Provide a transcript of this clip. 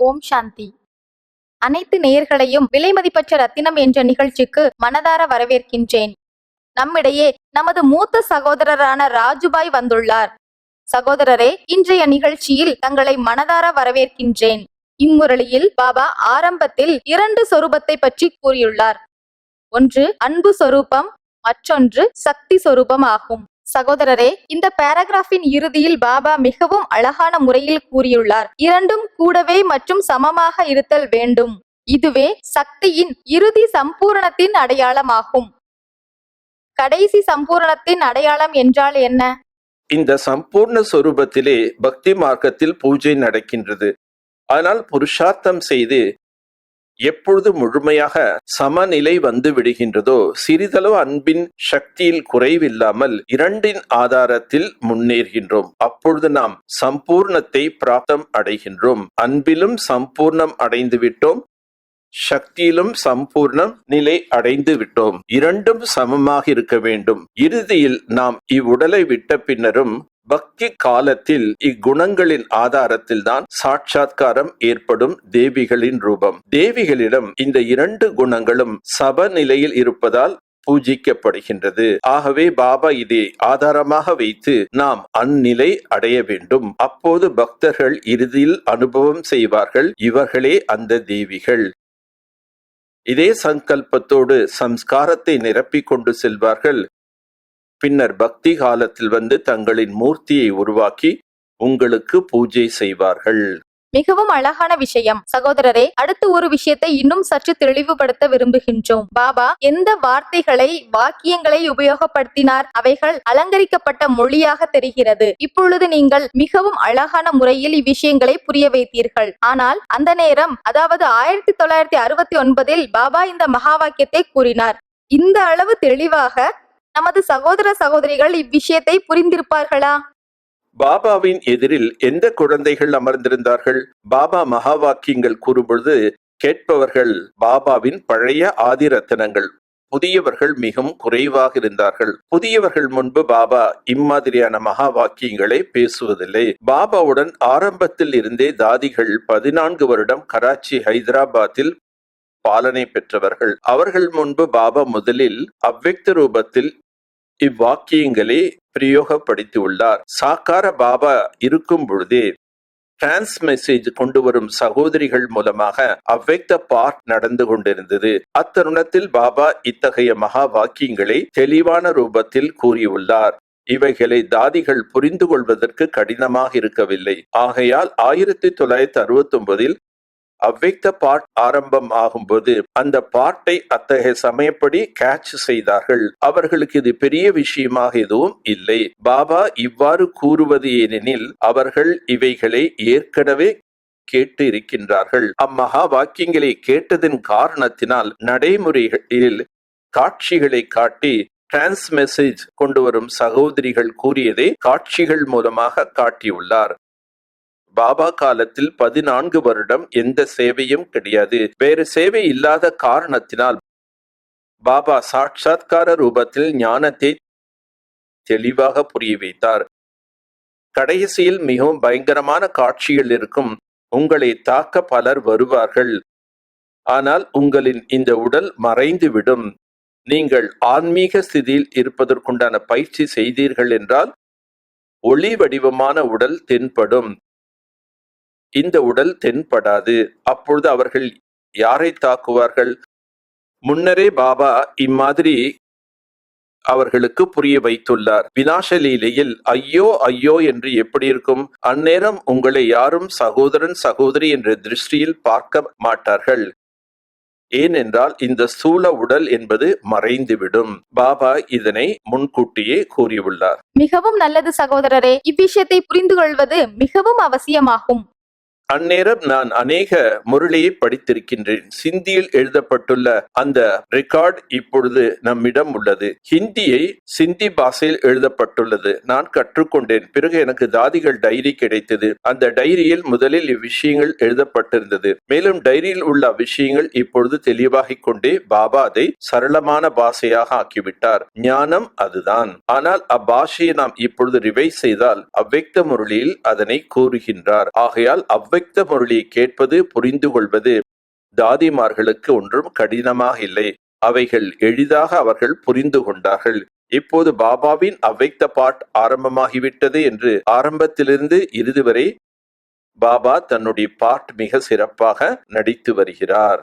ஓம் சாந்தி. அனைத்து நேயர்களையும் விலைமதிப்பற்ற ரத்தினம் என்ற நிகழ்ச்சிக்கு மனதார வரவேற்கின்றேன். நம்மிடையே நமது மூத்த சகோதரரான ராஜுபாய் வந்துள்ளார். சகோதரரே இன்றைய நிகழ்ச்சியில் தங்களை மனதார வரவேற்கின்றேன். இம்முரளியில் பாபா ஆரம்பத்தில் இரண்டு சொரூபத்தை பற்றி கூறியுள்ளார். ஒன்று அன்பு சொரூபம் மற்றொன்று சக்தி சொரூபம் ஆகும். சகோதரரே இந்த பேராகிராஃபின் இறுதியில் பாபா மிகவும் அழகான முறையில் கூறியுள்ளார். இரண்டும் கூடவே மற்றும் சமமாக இருத்தல் வேண்டும். இதுவே சக்தியின் இறுதி சம்பூரணத்தின் அடையாளமாகும். கடைசி சம்பூரணத்தின் அடையாளம் என்றால் என்ன? இந்த சம்பூர்ண சொரூபத்திலே பக்தி மார்க்கத்தில் பூஜை நடக்கின்றது. ஆனால் புருஷார்த்தம் செய்து எப்பொழுது முழுமையாக சமநிலை வந்து விடுகின்றதோ சிறிதளவு அன்பின் சக்தியில் குறைவில்லாமல் இரண்டின் ஆதாரத்தில் முன்னேறுகின்றோம். அப்பொழுது நாம் சம்பூர்ணத்தை பிராப்தம் அடைகின்றோம். அன்பிலும் சம்பூர்ணம் அடைந்து விட்டோம். சக்தியிலும் சம்பூர்ணம் நிலை அடைந்து விட்டோம். இரண்டும் சமமாக இருக்க வேண்டும். இறுதியில் நாம் இவ்வுடலை விட்ட பின்னரும் பக்தி காலத்தில் இக்குணங்களின் ஆதாரத்தில் தான் சாட்சாத்காரம் ஏற்படும் தேவிகளின் ரூபம். தேவிகளிடம் இந்த இரண்டு குணங்களும் சபநிலையில் இருப்பதால் பூஜிக்கப்படுகின்றது. ஆகவே பாபா இதை ஆதாரமாக வைத்து நாம் அந்நிலை அடைய வேண்டும். அப்போது பக்தர்கள் இறுதியில் அனுபவம் செய்வார்கள். இவர்களே அந்த தேவிகள். இதே சங்கல்பத்தோடு சம்ஸ்காரத்தை நிரப்பிக் கொண்டு செல்வார்கள். பின்னர் பக்தி காலத்தில் வந்து தங்களின் மூர்த்தியை உருவாக்கி உங்களுக்கு பூஜை செய்வார்கள். மிகவும் அழகான விஷயம். சகோதரரே அடுத்து ஒரு விஷயத்தை இன்னும் சற்று தெளிவுபடுத்த விரும்புகின்றோம். பாபா எந்த வார்த்தைகளை வாக்கியங்களை உபயோகப்படுத்தினார்? அவைகள் அலங்கரிக்கப்பட்ட மொழியாக தெரிகிறது. இப்பொழுது நீங்கள் மிகவும் அழகான முறையில் இவ்விஷயங்களை புரிய வைத்தீர்கள். ஆனால் அந்த நேரம் அதாவது ஆயிரத்தி தொள்ளாயிரத்தி அறுபத்தி ஒன்பதில் பாபா இந்த மகா வாக்கியத்தை கூறினார். இந்த அளவு தெளிவாக நமது சகோதர சகோதரிகள் இவ்விஷயத்தை புரிந்திருப்பார்களா? பாபாவின் எதிரில் எந்த குழந்தைகள் அமர்ந்திருந்தார்கள்? பாபா மகா வாக்கியங்கள் கூறும்பொழுது கேட்பவர்கள் பாபாவின் பழைய ஆதிரத்தனங்கள். புதியவர்கள் மிகவும் குறைவாக இருந்தார்கள். புதியவர்கள் முன்பு பாபா இம்மாதிரியான மகா வாக்கியங்களை பேசுவதில்லை. பாபாவுடன் ஆரம்பத்தில் இருந்தே தாதிகள் பதினான்கு வருடம் கராச்சி ஹைதராபாத்தில் பாலனை பெற்றவர்கள். அவர்கள் முன்பு பாபா முதலில் அவ்வக்த ரூபத்தில் இவ்வாக்கியங்களை பிரயோகப்படுத்தி உள்ளார் சாக்கார பாபா இருக்கும் பொழுது டிரான்ஸ் மெசேஜ் கொண்டு வரும் சகோதரிகள் மூலமாக அவ்வக்த பார்ட் நடந்து கொண்டிருந்தது. அத்தருணத்தில் பாபா இத்தகைய மகா வாக்கியங்களை தெளிவான ரூபத்தில் கூறியுள்ளார். இவைகளை தாதிகள் புரிந்து கொள்வதற்கு கடினமாக இருக்கவில்லை. ஆகையால் ஆயிரத்தி தொள்ளாயிரத்தி அறுபத்தி ஒன்பதில் அவ்வைத்த பாட் ஆரம்பம் ஆகும்போது அந்த பாட்டை அத்தகைய சமயப்படி கேட்ச் செய்தார்கள். அவர்களுக்கு இது பெரிய விஷயமாக எதுவும் இல்லை. பாபா இவ்வாறு கூறுவது ஏனெனில் அவர்கள் இவைகளை ஏற்கனவே கேட்டு இருக்கின்றார்கள். அம்மகா வாக்கியங்களை கேட்டதன் காரணத்தினால் நடைமுறைகளில் காட்சிகளை காட்டி டிரான்ஸ் மெசேஜ் கொண்டு வரும் சகோதரிகள் கூறியதை காட்சிகள் மூலமாக காட்டியுள்ளார். பாபா காலத்தில் பதினான்கு வருடம் எந்த சேவையும் கிடையாது. வேறு சேவை இல்லாத காரணத்தினால் பாபா சாட்சாத்கார ரூபத்தில் ஞானத்தை தெளிவாக புரிய வைத்தார். கடைசியில் மிகவும் பயங்கரமான காட்சிகள் இருக்கும். உங்களை தாக்க பலர் வருவார்கள். ஆனால் உங்களின் இந்த உடல் மறைந்துவிடும். நீங்கள் ஆன்மீக ஸ்திதியில் இருப்பதற்குண்டான பயிற்சி செய்தீர்கள் என்றால் ஒளி வடிவமான உடல் தென்படும். இந்த உடல் தென்படாது. அப்பொழுது அவர்கள் யாரை தாக்குவார்கள்? முன்னரே பாபா இம்மாதிரி அவர்களுக்கு புரிய வைத்துள்ளார். வினாசலீலையில் ஐயோ ஐயோ என்று எப்படி இருக்கும்? அந்நேரம் உங்களை யாரும் சகோதரன் சகோதரி என்ற திருஷ்டியில் பார்க்க மாட்டார்கள். ஏனென்றால் இந்த ஸ்தூல உடல் என்பது மறைந்துவிடும். பாபா இதனை முன்கூட்டியே கூறியுள்ளார். மிகவும் நல்லது சகோதரரே இவ்விஷயத்தை புரிந்து கொள்வது மிகவும் அவசியமாகும். அந்நேரம் நான் அநேக முரளியை படித்திருக்கின்றேன். சிந்தியில் எழுதப்பட்டுள்ள அந்த ரெக்கார்ட் இப்பொழுது நம்மிடம் உள்ளது. ஹிந்தியை சிந்தி பாஷையில் எழுதப்பட்டுள்ளது. நான் கற்றுக்கொண்டேன். பிறகு எனக்கு தாதிகள் டைரி கிடைத்தது. அந்த டைரியில் முதலில் இவ்விஷயங்கள் எழுதப்பட்டிருந்தது. மேலும் டைரியில் உள்ள விஷயங்கள் இப்பொழுது தெளிவாகிக் கொண்டே பாபா அதை சரளமான பாஷையாக ஆக்கிவிட்டார். ஞானம் அதுதான். ஆனால் அப்பாஷையை நாம் இப்பொழுது ரிவைஸ் செய்தால் அவ்வக்த முரளியில் அதனை கூறுகின்றார். ஆகையால் அவ்வ உபயுக்த முரளி கேட்பது புரிந்து கொள்வது தாதிமார்களுக்கு ஒன்றும் கடினமாக இல்லை. அவைகள் எளிதாக அவர்கள் புரிந்து கொண்டார்கள். இப்போது பாபாவின் அவ்வைத்த பாட் ஆரம்பமாகிவிட்டது என்று ஆரம்பத்திலிருந்து இறுதி வரை பாபா தன்னுடைய பாட் மிக சிறப்பாக நடித்து வருகிறார்.